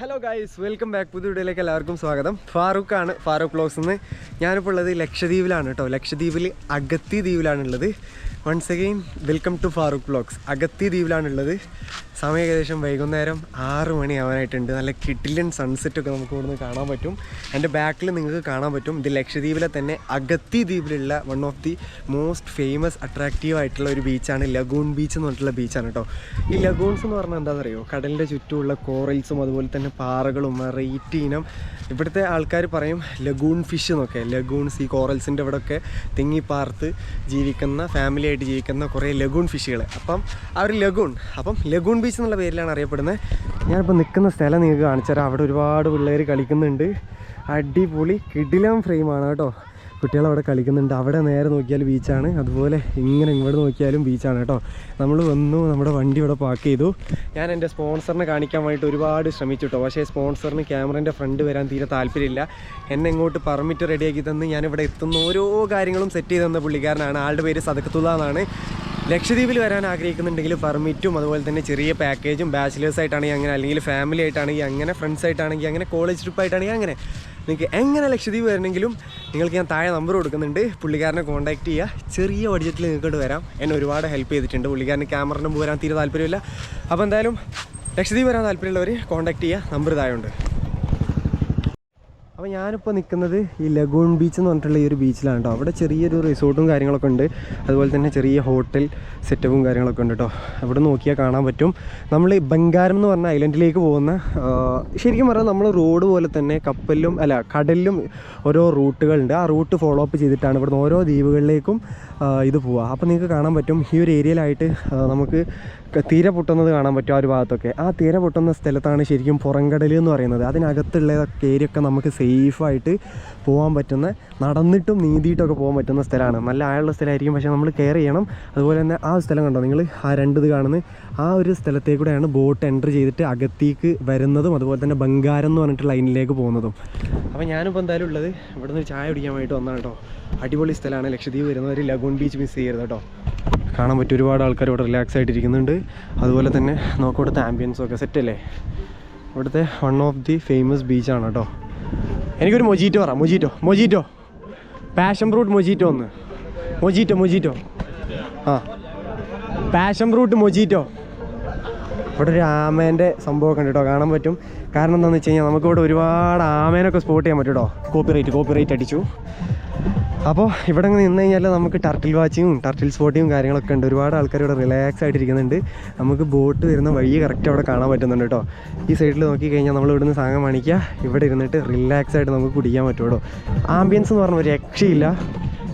Hello guys welcome back പുതിയ വീഡിയോയിലേക്ക് എല്ലാവർക്കും സ്വാഗതം. ഫാറൂഖ് ആണ് ഫാറൂഖ് ബ്ലോഗ്സ് എന്ന് ഞാനിപ്പോൾ ഉള്ളത് ലക്ഷദ്വീപിലാണ് കേട്ടോ. ലക്ഷദ്വീപിൽ Agatti ദ്വീപിലാണുള്ളത് once again welcome to Farooq vlogs Agatti ദ്വീപിലാണുള്ളത് സമയം ഏകദേശം വൈകുന്നേരം ആറ് മണിയാവാനായിട്ടുണ്ട് നല്ല കിട്ടിലൻ സൺസെറ്റ് ഒക്കെ നമുക്ക് ഇവിടുന്ന് കാണാൻ പറ്റും. എന്റെ ബാക്കിൽ നിങ്ങൾക്ക് കാണാൻ പറ്റും. ഇത് ലക്ഷദ്വീപിലെ തന്നെ Agatti ദ്വീപിലുള്ള one of the most famous attractive ആയിട്ടുള്ള ഒരു ബീച്ചാണ് ലഗൂൺ ബീച്ച് എന്ന് പറഞ്ഞിട്ടുള്ള ബീച്ചാണ് കേട്ടോ. ഈ ലഗൂൺസ് എന്ന് പറഞ്ഞാൽ എന്താണെന്നറിയോ? കടലിന്റെ ചുറ്റുമുള്ള കോറൽസും അതുപോലെ തന്നെ പാറകളും വെറൈറ്റി ഇനം. ഇവിടുത്തെ ആൾക്കാർ പറയും ലഗൂൺ ഫിഷ് എന്നൊക്കെ. ലഗൂൺ സീ കോറൽസിന്റെ ഇവിടെയൊക്കെ തിങ്ങിപ്പാർത്ത് ജീവിക്കുന്ന ഫാമിലി ആയിട്ട് ജീവിക്കുന്ന കുറേ ലഗൂൺ ഫിഷുകൾ അപ്പം ആ ഒരു ലഗൂൺ. അപ്പം ലഗൂൺ ബീച്ച് എന്നുള്ള പേരിലാണ് അറിയപ്പെടുന്നത്. ഞാനിപ്പോൾ നിൽക്കുന്ന സ്ഥലം നിങ്ങൾക്ക് കാണിച്ചു തരാം. അവിടെ ഒരുപാട് പിള്ളേർ കളിക്കുന്നുണ്ട്. അടിപൊളി കിടിലം ഫ്രെയിമാണ് കേട്ടോ. കുട്ടികൾ അവിടെ കളിക്കുന്നുണ്ട്. അവിടെ നേരെ നോക്കിയാൽ ബീച്ചാണ് അതുപോലെ ഇങ്ങനെ ഇങ്ങോട്ട് നോക്കിയാലും ബീച്ചാണ് കേട്ടോ. നമ്മൾ വന്നു നമ്മുടെ വണ്ടി ഇവിടെ പാർക്ക് ചെയ്തു. ഞാൻ എന്റെ സ്പോൺസറിനെ കാണിക്കാൻ വേണ്ടിയിട്ട് ഒരുപാട് ശ്രമിച്ചു കേട്ടോ. പക്ഷേ സ്പോൺസറിന് ക്യാമറേന്റെ ഫ്രണ്ട് വരാൻ തീരെ താല്പര്യമില്ല. എന്നെ ഇങ്ങോട്ട് പെർമിറ്റ് റെഡിയാക്കി തന്ന് ഞാനിവിടെ എത്തുന്ന ഓരോ കാര്യങ്ങളും സെറ്റ് ചെയ്ത് തന്ന പുള്ളിക്കാരനാണ്. ആളുടെ പേര് സദക്കത്തുള്ള എന്നാണ്. ലക്ഷദ്വീപിൽ വരാൻ ആഗ്രഹിക്കുന്നുണ്ടെങ്കിൽ പെർമിറ്റും അതുപോലെ തന്നെ ചെറിയ പാക്കേജും ബാച്ചിലേഴ്സ് ആയിട്ടാണെങ്കിൽ അങ്ങനെ അല്ലെങ്കിൽ ഫാമിലി ആയിട്ടാണെങ്കിൽ അങ്ങനെ ഫ്രണ്ട്സ് ആയിട്ടാണെങ്കിൽ അങ്ങനെ കോളേജ് ട്രിപ്പ് ആയിട്ടാണെങ്കിൽ അങ്ങനെ. നിങ്ങൾക്ക് എങ്ങനെ ലക്ഷദ്വീപ് വരണമെങ്കിലും നിങ്ങൾക്ക് ഞാൻ താഴെ നമ്പർ കൊടുക്കുന്നുണ്ട്. പുള്ളിക്കാരനെ കോൺടാക്ട് ചെയ്യുക ചെറിയ ബഡ്ജറ്റിൽ നിങ്ങൾക്കോട്ട് വരാം. എന്നെ ഒരുപാട് ഹെൽപ്പ് ചെയ്തിട്ടുണ്ട്. പുള്ളിക്കാരന് ക്യാമറിനും മുമ്പ് തീരെ താല്പര്യമില്ല. അപ്പോൾ എന്തായാലും ലക്ഷദ്വീപ് വരാൻ താല്പര്യമുള്ളവർ കോൺടാക്ട് ചെയ്യുക നമ്പർ താഴെ ഉണ്ട്. അപ്പോൾ ഞാനിപ്പോൾ നിൽക്കുന്നത് ഈ ലഗൂൺ ബീച്ച് എന്ന് പറഞ്ഞിട്ടുള്ള ഈ ഒരു ബീച്ചിലാണ് കേട്ടോ അവിടെ ചെറിയൊരു റിസോർട്ടും കാര്യങ്ങളൊക്കെ ഉണ്ട്. അതുപോലെ തന്നെ ചെറിയ ഹോട്ടൽ സെറ്റപ്പും കാര്യങ്ങളൊക്കെ ഉണ്ട് കേട്ടോ അവിടെ നോക്കിയാൽ കാണാൻ പറ്റും. നമ്മൾ ബംഗാരം എന്ന് പറഞ്ഞ ഐലൻഡിലേക്ക് പോകുന്ന ശരിക്കും പറഞ്ഞാൽ നമ്മൾ റോഡ് പോലെ തന്നെ കപ്പലിലും അല്ല കടലിലും ഓരോ റൂട്ടുകളുണ്ട്. ആ റൂട്ട് ഫോളോ അപ്പ് ചെയ്തിട്ടാണ് ഇവിടുന്ന് ഓരോ ദ്വീപുകളിലേക്കും ഇത് പോവുക അപ്പോൾ നിങ്ങൾക്ക് കാണാൻ പറ്റും. ഈ ഒരു ഏരിയയിലായിട്ട് നമുക്ക് തീര പൊട്ടുന്നത് കാണാൻ പറ്റും ആ ഒരു ഭാഗത്തൊക്കെ. ആ തീര പൊട്ടുന്ന സ്ഥലത്താണ് ശരിക്കും പുറംകടൽ എന്ന് പറയുന്നത്. അതിനകത്തുള്ള ഏരിയൊക്കെ നമുക്ക് സേഫായിട്ട് പോകാൻ പറ്റുന്ന നടന്നിട്ടും നീന്തിയിട്ടൊക്കെ പോകാൻ പറ്റുന്ന സ്ഥലമാണ്. നല്ല ആഴമുള്ള സ്ഥലമായിരിക്കും പക്ഷേ നമ്മൾ കെയർ ചെയ്യണം. അതുപോലെ തന്നെ ആ സ്ഥലം കണ്ടോ? നിങ്ങൾ ആ രണ്ട് ഇത് കാണുന്നത് ആ ഒരു സ്ഥലത്തേക്കൂടെയാണ് ബോട്ട് എന്റർ ചെയ്തിട്ട് അകത്തേക്ക് വരുന്നതും അതുപോലെ തന്നെ ബംഗാരം എന്ന് പറഞ്ഞിട്ട് ലൈനിലേക്ക് പോകുന്നതും. അപ്പോൾ ഞാനിപ്പോൾ എന്തായാലും ഉള്ളത് ഇവിടെ നിന്ന് ചായ കുടിക്കാൻ വേണ്ടിയിട്ട് വന്നാണ് കേട്ടോ. അടിപൊളി സ്ഥലമാണ്. ലക്ഷദ്വീപ് വരുന്നവർ ലഗൂൺ ബീച്ച് മിസ് ചെയ്യരുത് കേട്ടോ. കാണാൻ പറ്റും ഒരുപാട് ആൾക്കാർ ഇവിടെ റിലാക്സ് ആയിട്ടിരിക്കുന്നുണ്ട്. അതുപോലെ തന്നെ നോക്കിവിടുത്തെ ആംബിയൻസൊക്കെ സെറ്റല്ലേ ഇവിടുത്തെ വൺ ഓഫ് ദി ഫേമസ് ബീച്ചാണ് കേട്ടോ. എനിക്കൊരു മൊജീറ്റോ പറ mojito mojito. Passion fruit mojito ഒന്ന്. Mojito mojito. ആ. Passion fruit mojito. ഇവിടെ ഒരു ആമേന്റെ സംഭവമൊക്കെ ഉണ്ട് കേട്ടോ കാണാൻ പറ്റും. കാരണം എന്താണെന്ന് വെച്ച് കഴിഞ്ഞാൽ നമുക്കിവിടെ ഒരുപാട് ആമേനൊക്കെ സ്പോട്ട് ചെയ്യാൻ പറ്റും കേട്ടോ കോപ്പി റേറ്റ് കോപ്പി റേറ്റ് അടിച്ചു. അപ്പോൾ ഇവിടെ അങ്ങ് നിന്ന് കഴിഞ്ഞാൽ നമുക്ക് ടർട്ടിൽ വാച്ചിങ്ങും ടർട്ടിൽ സ്പോട്ടിങ്ങും കാര്യങ്ങളൊക്കെ ഉണ്ട്. ഒരുപാട് ആൾക്കാർ ഇവിടെ റിലാക്സ് ആയിട്ടിരിക്കുന്നുണ്ട്. നമുക്ക് ബോട്ട് വരുന്ന വഴി കറക്റ്റ് അവിടെ കാണാൻ പറ്റുന്നുണ്ട് കേട്ടോ. ഈ സൈഡിൽ നോക്കി കഴിഞ്ഞാൽ നമ്മൾ ഇവിടുന്ന് സാധനം കാണിക്കുക ഇവിടെ ഇരുന്നിട്ട് റിലാക്സ് ആയിട്ട് നമുക്ക് കുടിക്കാൻ പറ്റും ആംബിയൻസ് എന്ന് പറഞ്ഞ ഒരു രക്ഷയില്ല.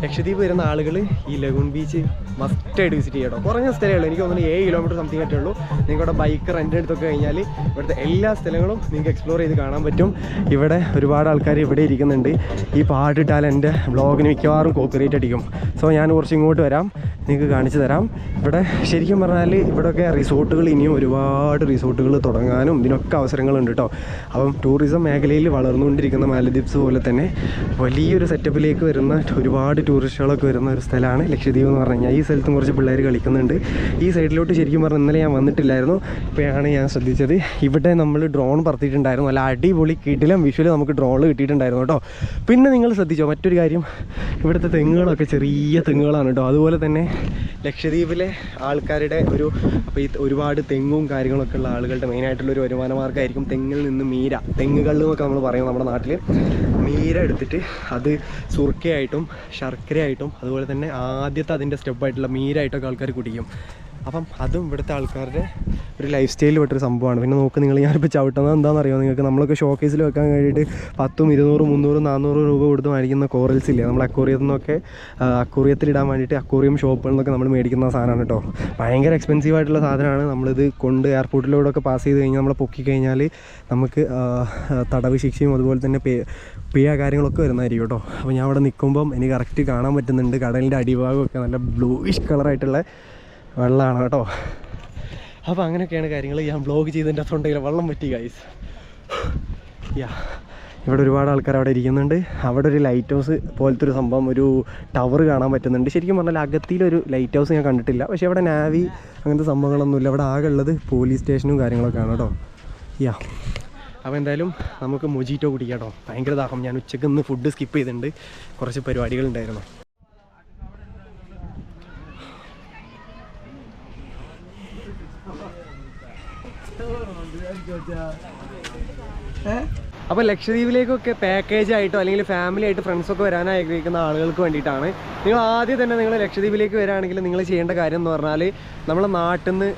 ലക്ഷദ്വീപ് വരുന്ന ആളുകൾ ഈ ലഗൂൺ ബീച്ച് മസ്റ്റായിട്ട് വിസിറ്റ് ചെയ്യട്ടോ. കുറഞ്ഞ സ്ഥലമേ ഉള്ളൂ. എനിക്ക് തോന്നുന്നു ഏഴ് കിലോമീറ്റർ സംതിങ് ആയിട്ടേ ഉള്ളൂ. നിങ്ങളുടെ ബൈക്ക് റെന്റ് എടുത്തൊക്കെ കഴിഞ്ഞാൽ ഇവിടുത്തെ എല്ലാ സ്ഥലങ്ങളും നിങ്ങൾക്ക് എക്സ്പ്ലോർ ചെയ്ത് കാണാൻ പറ്റും. ഇവിടെ ഒരുപാട് ആൾക്കാർ ഇവിടെ ഇരിക്കുന്നുണ്ട്. ഈ പാട്ടിട്ടാൽ എന്റെ ബ്ലോഗിന് മിക്കവാറും കോപ്പിറേറ്റ് അടിക്കും. സോ ഞാൻ കുറച്ച് ഇങ്ങോട്ട് വരാം. നിങ്ങൾക്ക് കാണിച്ചു തരാം. ഇവിടെ ശരിക്കും പറഞ്ഞാൽ ഇവിടെയൊക്കെ റിസോർട്ടുകൾ ഇനിയും ഒരുപാട് റിസോർട്ടുകൾ തുടങ്ങാനും ഇതിനൊക്കെ അവസരങ്ങളുണ്ട് കേട്ടോ അപ്പം ടൂറിസം മേഖലയിൽ വളർന്നുകൊണ്ടിരിക്കുന്ന മാലദ്വീപ്സ് പോലെ തന്നെ വലിയൊരു സെറ്റപ്പിലേക്ക് വരുന്ന ഒരുപാട് ടൂറിസ്റ്റുകളൊക്കെ വരുന്ന ഒരു സ്ഥലമാണ് ലക്ഷദ്വീപ് എന്ന് പറഞ്ഞു കഴിഞ്ഞാൽ. ഈ സ്ഥലത്തും കുറച്ച് പിള്ളേർ കളിക്കുന്നുണ്ട്. ഈ സൈഡിലോട്ട് ശരിക്കും പറഞ്ഞാൽ ഇന്നലെ ഞാൻ വന്നിട്ടില്ലായിരുന്നു. ഇപ്പോഴാണ് ഞാൻ ശ്രദ്ധിച്ചത്. ഇവിടെ നമ്മൾ ഡ്രോൺ പറത്തിയിട്ടുണ്ടായിരുന്നു. അല്ല അടിപൊളി കിടിലം വിഷ്വൽ നമുക്ക് ഡ്രോൺ കിട്ടിയിട്ടുണ്ടായിരുന്നു കേട്ടോ. പിന്നെ നിങ്ങൾ ശ്രദ്ധിച്ചോ? മറ്റൊരു കാര്യം ഇവിടുത്തെ തെങ്ങുകളൊക്കെ ചെറിയ തെങ്ങുകളാണ് കേട്ടോ. അതുപോലെ തന്നെ ലക്ഷദ്വീപിലെ ആൾക്കാരുടെ ഒരു അപ്പോൾ ഈ ഒരുപാട് തെങ്ങും കാര്യങ്ങളൊക്കെ ഉള്ള ആളുകളുടെ മെയിനായിട്ടുള്ള ഒരു വരുമാന മാർഗമായിരിക്കും തെങ്ങിൽ നിന്ന് മീര. തെങ്ങുകളിൽ എന്നൊക്കെ നമ്മൾ പറയും നമ്മുടെ നാട്ടിൽ മീര എടുത്തിട്ട് അത് സുർക്കയായിട്ടും ശർക്കരയായിട്ടും അതുപോലെ തന്നെ ആദ്യത്തെ അതിന്റെ സ്റ്റെപ്പായിട്ടുള്ള മീരായിട്ടൊക്കെ ആൾക്കാർ കുടിക്കും. അപ്പം അതും ഇവിടുത്തെ ആൾക്കാരുടെ ഒരു ലൈഫ് സ്റ്റൈലിൽ പെട്ടൊരു സംഭവമാണ്. പിന്നെ നോക്ക് നിങ്ങൾ ഞാനിപ്പോൾ ചവിട്ടുന്നത് എന്താണെന്ന് അറിയാമോ നിങ്ങൾക്ക് നമ്മളൊക്കെ ഷോക്കേസിൽ വെക്കാൻ വേണ്ടിയിട്ട് പത്തും ഇരുന്നൂറും മുന്നൂറും നാനൂറും രൂപ കൊടുത്ത് മേടിക്കുന്ന കോറൽസ് ഇല്ലേ? നമ്മൾ അക്വറിയത്തിൽ നിന്നൊക്കെ അക്വറിയത്തിൽ ഇടാൻ വേണ്ടിയിട്ട് അക്വറിയം ഷോപ്പുകളിൽ നിന്നൊക്കെ നമ്മൾ മേടിക്കുന്ന സാധനമാണ് കേട്ടോ ഭയങ്കര എക്സ്പെൻസീവ് ആയിട്ടുള്ള സാധനമാണ്. നമ്മളിത് കൊണ്ട് എയർപോർട്ടിലൂടെ ഒക്കെ പാസ് ചെയ്ത് കഴിഞ്ഞാൽ നമ്മളെ പൊക്കി കഴിഞ്ഞാൽ നമുക്ക് തടവ് ശിക്ഷയും അതുപോലെ തന്നെ പേ പിഴ കാര്യങ്ങളൊക്കെ വരുന്നതായിരിക്കും കേട്ടോ അപ്പോൾ ഞാൻ അവിടെ നിൽക്കുമ്പം എനിക്ക് കറക്റ്റ് കാണാൻ പറ്റുന്നുണ്ട്. കടലിന്റെ അടിഭാഗമൊക്കെ നല്ല ബ്ലൂയിഷ് കളറായിട്ടുള്ള വെള്ളമാണ് കേട്ടോ. അപ്പോൾ അങ്ങനെയൊക്കെയാണ് കാര്യങ്ങൾ ഞാൻ ബ്ലോഗ് ചെയ്തതിന്റെ തൊണ്ടയിൽ വെള്ളം പറ്റി ഗൈസ് യാ ഇവിടെ ഒരുപാട് ആൾക്കാർ അവിടെ ഇരിക്കുന്നുണ്ട്. അവിടെ ഒരു ലൈറ്റ് ഹൗസ് പോലത്തെ ഒരു സംഭവം ഒരു ടവർ കാണാൻ പറ്റുന്നുണ്ട്. ശരിക്കും പറഞ്ഞാൽ അകത്തിലൊരു ലൈറ്റ് ഹൗസ് ഞാൻ കണ്ടിട്ടില്ല. പക്ഷേ അവിടെ നാവി അങ്ങനത്തെ സംഭവങ്ങളൊന്നുമില്ല. അവിടെ ആകെ ഉള്ളത് പോലീസ് സ്റ്റേഷനും കാര്യങ്ങളൊക്കെ ആണ് കേട്ടോ. യാ. അപ്പോൾ എന്തായാലും നമുക്ക് മൊജീറ്റോ കുടിക്കാം കേട്ടോ. ഭയങ്കര ദാഹം. ഞാൻ ഉച്ചയ്ക്ക് ഇന്ന് ഫുഡ് സ്കിപ്പ് ചെയ്തിട്ടുണ്ട്. കുറച്ച് പരിപാടികളുണ്ടായിരുന്നു അപ്പോൾ ലക്ഷദ്വീപിലേക്കൊക്കെ പാക്കേജ് ആയിട്ടോ അല്ലെങ്കിൽ ഫാമിലി ആയിട്ട് ഫ്രണ്ട്സൊക്കെ വരാൻ ആഗ്രഹിക്കുന്ന ആളുകൾക്ക് വേണ്ടിയിട്ടാണ്. നിങ്ങൾ ആദ്യം തന്നെ നിങ്ങൾ ലക്ഷദ്വീപിലേക്ക് വരാണെങ്കിൽ നിങ്ങൾ ചെയ്യേണ്ട കാര്യം എന്ന് പറഞ്ഞാൽ നമ്മളെ നാട്ടിൽ നിന്ന്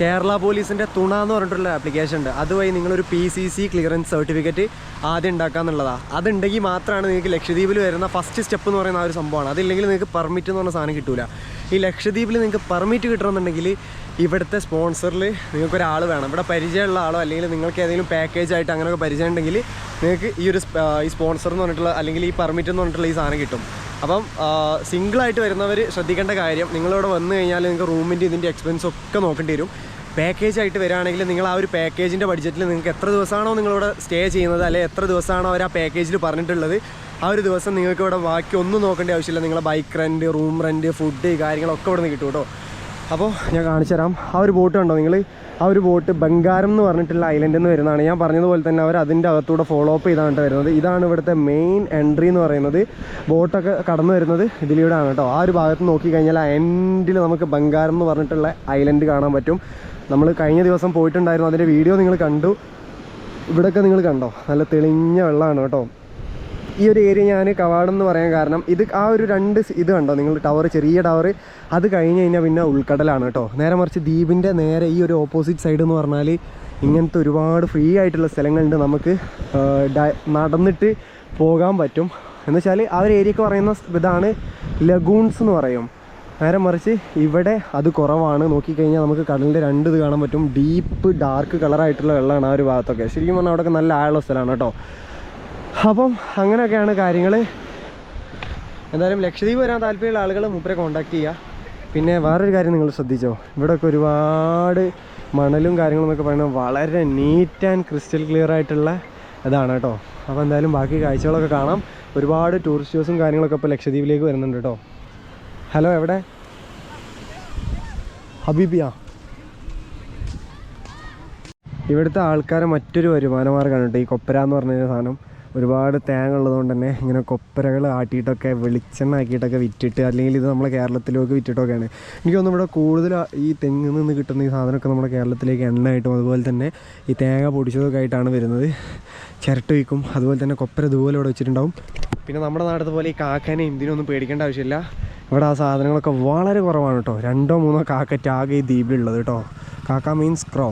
കേരള പോലീസിന്റെ തുണ എന്ന് പറഞ്ഞിട്ടുള്ള ആപ്ലിക്കേഷൻ ഉണ്ട്. അതുവഴി നിങ്ങളൊരു P C C clearance certificate ആദ്യം ഉണ്ടാക്കാന്നുള്ളതാണ് അതുണ്ടെങ്കിൽ മാത്രമാണ് നിങ്ങൾക്ക് ലക്ഷദ്വീപിൽ വരുന്ന ഫസ്റ്റ് സ്റ്റെപ്പ് എന്ന് പറയുന്ന ആ ഒരു സംഭവമാണ്. അതില്ലെങ്കിൽ നിങ്ങൾക്ക് പെർമിറ്റ് എന്ന് പറഞ്ഞ സാധനം കിട്ടില്ല ഈ ലക്ഷദ്വീപിൽ നിങ്ങൾക്ക് പെർമിറ്റ് കിട്ടണമെന്നുണ്ടെങ്കിൽ ഇവിടുത്തെ സ്പോൺസറിൽ നിങ്ങൾക്ക് ഒരാൾ വേണം. ഇവിടെ പരിചയമുള്ള ആളോ അല്ലെങ്കിൽ നിങ്ങൾക്ക് ഏതെങ്കിലും പാക്കേജ് ആയിട്ട് അങ്ങനെയൊക്കെ പരിചയം ഉണ്ടെങ്കിൽ നിങ്ങൾക്ക് ഈ ഒരു ഈ സ്പോൺസർ എന്ന് പറഞ്ഞിട്ടുള്ള അല്ലെങ്കിൽ ഈ പെർമിറ്റ് എന്ന് പറഞ്ഞിട്ടുള്ള ഈ സാധനം കിട്ടും. അപ്പം സിംഗിളായിട്ട് വരുന്നവർ ശ്രദ്ധിക്കേണ്ട കാര്യം നിങ്ങളിവിടെ വന്നു കഴിഞ്ഞാൽ നിങ്ങൾക്ക് റൂമിന്റെ ഇതിന്റെ എക്സ്പെൻസ് ഒക്കെ നോക്കേണ്ടി വരും. പാക്കേജ് ആയിട്ട് വരികയാണെങ്കിൽ നിങ്ങൾ ആ ഒരു പാക്കേജിന്റെ ബഡ്ജറ്റിൽ നിങ്ങൾക്ക് എത്ര ദിവസമാണോ നിങ്ങളിവിടെ സ്റ്റേ ചെയ്യുന്നത് അല്ലെങ്കിൽ എത്ര ദിവസമാണോ അവർ ആ പാക്കേജിൽ പറഞ്ഞിട്ടുള്ളത് ആ ഒരു ദിവസം നിങ്ങൾക്ക് ഇവിടെ ബാക്കി ഒന്നും നോക്കേണ്ട ആവശ്യമില്ല. നിങ്ങളുടെ bike rent room rent food കാര്യങ്ങളൊക്കെ ഇവിടെ നിന്ന് കിട്ടും കേട്ടോ. അപ്പോൾ ഞാൻ കാണിച്ചു തരാം. ആ ഒരു ബോട്ട് കണ്ടോ നിങ്ങൾ ആ ഒരു ബോട്ട് ബംഗാരം എന്ന് പറഞ്ഞിട്ടുള്ള ഐലൻഡിൽ നിന്ന് വരുന്നതാണ്. ഞാൻ പറഞ്ഞതുപോലെ തന്നെ അവർ അതിന്റെ അകത്തൂടെ ഫോളോ അപ്പ് ചെയ്താണ് വരുന്നത്. ഇതാണ് ഇവിടുത്തെ മെയിൻ എൻട്രി എന്ന് പറയുന്നത്. ബോട്ടൊക്കെ കടന്നു വരുന്നത് ഇതിലൂടെയാണ് കേട്ടോ ആ ഒരു ഭാഗത്ത് നോക്കിക്കഴിഞ്ഞാൽ ആ എൻഡിൽ നമുക്ക് ബംഗാരം എന്ന് പറഞ്ഞിട്ടുള്ള ഐലൻഡ് കാണാൻ പറ്റും. നമ്മൾ കഴിഞ്ഞ ദിവസം പോയിട്ടുണ്ടായിരുന്നു. അതിന്റെ വീഡിയോ നിങ്ങൾ കണ്ടു. ഇവിടെയൊക്കെ നിങ്ങൾ കണ്ടോ? നല്ല തെളിഞ്ഞ വെള്ളമാണ് കേട്ടോ ഈ ഒരു ഏരിയ ഞാൻ കവാടം എന്ന് പറയാൻ കാരണം ഇത് ആ ഒരു രണ്ട് ഇത് കണ്ടോ? നിങ്ങൾ ടവർ ചെറിയ ടവർ അത് കഴിഞ്ഞ് കഴിഞ്ഞാൽ പിന്നെ ഉൾക്കടലാണ് കേട്ടോ. നേരെ മറിച്ച് ദ്വീപിന്റെ നേരെ ഈ ഒരു ഓപ്പോസിറ്റ് സൈഡ് എന്ന് പറഞ്ഞാൽ ഇങ്ങനത്തെ ഒരുപാട് ഫ്രീ ആയിട്ടുള്ള സ്ഥലങ്ങളുണ്ട് നമുക്ക് നടന്നിട്ട് പോകാൻ പറ്റും. എന്ന് വെച്ചാൽ ആ ഒരു ഏരിയക്ക് പറയുന്ന ഇതാണ് ലഗൂൺസ് എന്ന് പറയും. നേരെ മറിച്ച് ഇവിടെ അത് കുറവാണ്. നോക്കിക്കഴിഞ്ഞാൽ നമുക്ക് കടലിന്റെ രണ്ട് ഇത് കാണാൻ പറ്റും. ഡീപ്പ് ഡാർക്ക് കളറായിട്ടുള്ള വെള്ളമാണ് ആ ഒരു ഭാഗത്തൊക്കെ. ശരിക്കും പറഞ്ഞാൽ അവിടെയൊക്കെ നല്ല ആഴമുള്ള സ്ഥലമാണ് കേട്ടോ. അപ്പം അങ്ങനെയൊക്കെയാണ് കാര്യങ്ങൾ എന്തായാലും ലക്ഷദ്വീപ് വരാൻ താല്പര്യമുള്ള ആളുകൾ മൂപ്പരെ കോണ്ടാക്ട് ചെയ്യുക പിന്നെ വേറൊരു കാര്യം നിങ്ങൾ ശ്രദ്ധിച്ചോ? ഇവിടെയൊക്കെ ഒരുപാട് മണലും കാര്യങ്ങളും ഒക്കെ പറയുന്നത് വളരെ നീറ്റ് ആൻഡ് ക്രിസ്റ്റൽ ക്ലിയർ ആയിട്ടുള്ള ഇതാണ് കേട്ടോ. അപ്പോൾ എന്തായാലും ബാക്കി കാഴ്ചകളൊക്കെ കാണാം. ഒരുപാട് ടൂറിസ്റ്റ് ടൂറിസ്റ്റേഴ്സും കാര്യങ്ങളൊക്കെ ഇപ്പോൾ ലക്ഷദ്വീപിലേക്ക് വരുന്നുണ്ട് കേട്ടോ. ഹലോ എവിടെ? ഹബീബിയ? ഇവിടുത്തെ ആൾക്കാരെ മറ്റൊരു വരുമാന കേട്ടോ ഈ കൊപ്പര എന്ന് പറഞ്ഞ സാധനം. ഒരുപാട് തേങ്ങ ഉള്ളതുകൊണ്ട് തന്നെ ഇങ്ങനെ കൊപ്പരകൾ ആട്ടിയിട്ടൊക്കെ വെളിച്ചെണ്ണ ആക്കിയിട്ടൊക്കെ വിറ്റിട്ട് അല്ലെങ്കിൽ ഇത് നമ്മളെ കേരളത്തിലേക്ക് വിറ്റിട്ടൊക്കെയാണ്. എനിക്ക് തോന്നുന്നു ഇവിടെ കൂടുതൽ ഈ തെങ്ങിൽ നിന്ന് കിട്ടുന്ന ഈ സാധനമൊക്കെ നമ്മുടെ കേരളത്തിലേക്ക് എണ്ണയായിട്ടും അതുപോലെ തന്നെ ഈ തേങ്ങ പൊടിച്ചതൊക്കെ ആയിട്ടാണ് വരുന്നത്. ചിരട്ട് വയ്ക്കും അതുപോലെ തന്നെ കൊപ്പര ഇതുപോലെ ഇവിടെ വെച്ചിട്ടുണ്ടാവും. പിന്നെ നമ്മുടെ നാടത്തെ പോലെ ഈ കാക്കാനെയും ഇതിനൊന്നും പേടിക്കേണ്ട ആവശ്യമില്ല. ഇവിടെ ആ സാധനങ്ങളൊക്കെ വളരെ കുറവാണ് കേട്ടോ. രണ്ടോ മൂന്നോ കാക്കറ്റ് ആകെ ഈ ദ്വീപിലുള്ളത് കേട്ടോ. കാക്ക മീൻസ് ക്രോ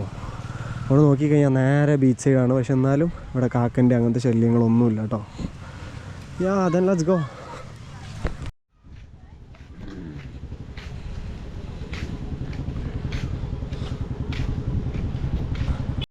അവിടെ നോക്കിക്കഴിഞ്ഞാൽ നേരെ ബീച്ച് സൈഡാണ് പക്ഷെ എന്നാലും ഇവിടെ കാക്കന്റെ അങ്ങനത്തെ ശല്യങ്ങളൊന്നുമില്ല കേട്ടോ യാ അതെല്ലാം ലെറ്റ്സ് ഗോ